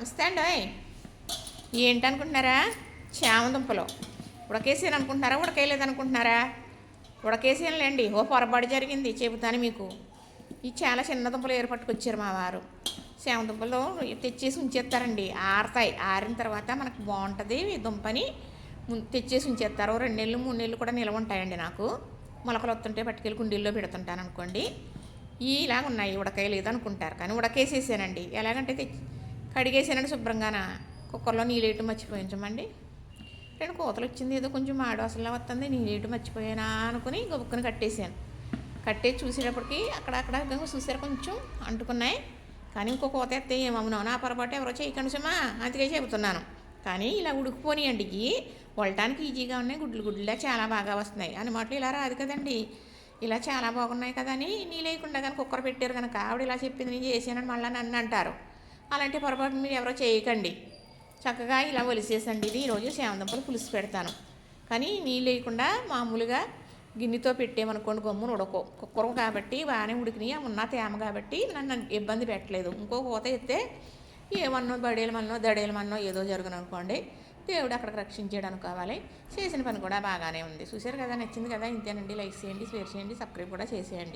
నమస్తే అండి ఏంటనుకుంటున్నారా? చామదుంపలు ఉడకేసాను అనుకుంటున్నారా? ఉడకేయలేదు అనుకుంటున్నారా? ఉడకేసానులేండి ఓ పొరపాటు జరిగింది. చెబుతాను మీకు. ఈ చాలా చిన్న దుంపలు ఏర్పట్టుకొచ్చారు మా వారు. చామదుంపలు తెచ్చేసి ఉంచేస్తారండి. ఆరుతాయి. ఆరిన తర్వాత మనకు బాగుంటుంది దుంపని. తెచ్చేసి ఉంచేస్తారు. రెండు నెలలు మూడు నెలలు కూడా నిల్వ ఉంటాయండి నాకు. మొలకలు వస్తుంటే పట్టుకెళ్ళి కుండీల్లో పెడుతుంటాను అనుకోండి. ఇలాగ ఉన్నాయి ఉడకేయలేదు అనుకుంటారు. కానీ ఉడకేసేసానండి. ఎలాగంటే తెచ్చి కడిగేసానండి శుభ్రంగాన? కుక్కర్లో నీళ్ళేయటం మర్చిపోయించమండి రెండు కోతలు వచ్చింది ఏదో కొంచెం మాడు అసలు వస్తుంది నీళ్ళేయటం మర్చిపోయానా అనుకుని గబుక్కుని కట్టేసాను. కట్టేసి చూసేటప్పటికి అక్కడక్కడ చూసారు కొంచెం అంటుకున్నాయి. కానీ ఇంకో కోత ఎత్తే ఏమవునో నా పొరపాటు ఎవరో చేయకండి సుమా అందుకే చెబుతున్నాను. కానీ ఇలా ఉడికిపోనియండి వలటానికి ఈజీగా ఉన్నాయి గుడ్లు గుడ్లులా చాలా బాగా వస్తున్నాయి. అని మాటలు ఇలా రాదు కదండి. ఇలా చాలా బాగున్నాయి కదా అని నీళ్ళేయకుండా కానీ కుక్కర్ పెట్టారు కనుక ఆవిడ ఇలా చెప్పింది నేను చేశానని మళ్ళీ నన్ను అంటారు. అలాంటి పొరపాటు మీరు ఎవరో చేయకండి. చక్కగా ఇలా ఒలిసేసండి. ఇది ఈరోజు సేవంతంపులు పులుసు పెడతాను. కానీ నీళ్ళు వేయకుండా మామూలుగా గిన్నెతో పెట్టేమనుకోండి గమ్మును ఉడకో కుక్కర్ కాబట్టి బాగానే ఉడికినాయి ఉన్న తేమ కాబట్టి నన్ను ఇబ్బంది పెట్టలేదు. ఇంకో కోత ఎత్తే ఏమన్నో బడేలమన్నో దడేలమన్నో దడేలు మన్నో ఏదో జరుగును అనుకోండి. దేవుడు అక్కడికి రక్షించాడు అనుకోవాలి చేసిన పని కూడా బాగానే ఉంది. చూశారు కదా నచ్చింది కదా? ఇంతేనండి. లైక్ చేయండి షేర్ చేయండి సబ్స్క్రైబ్ కూడా చేసేయండి.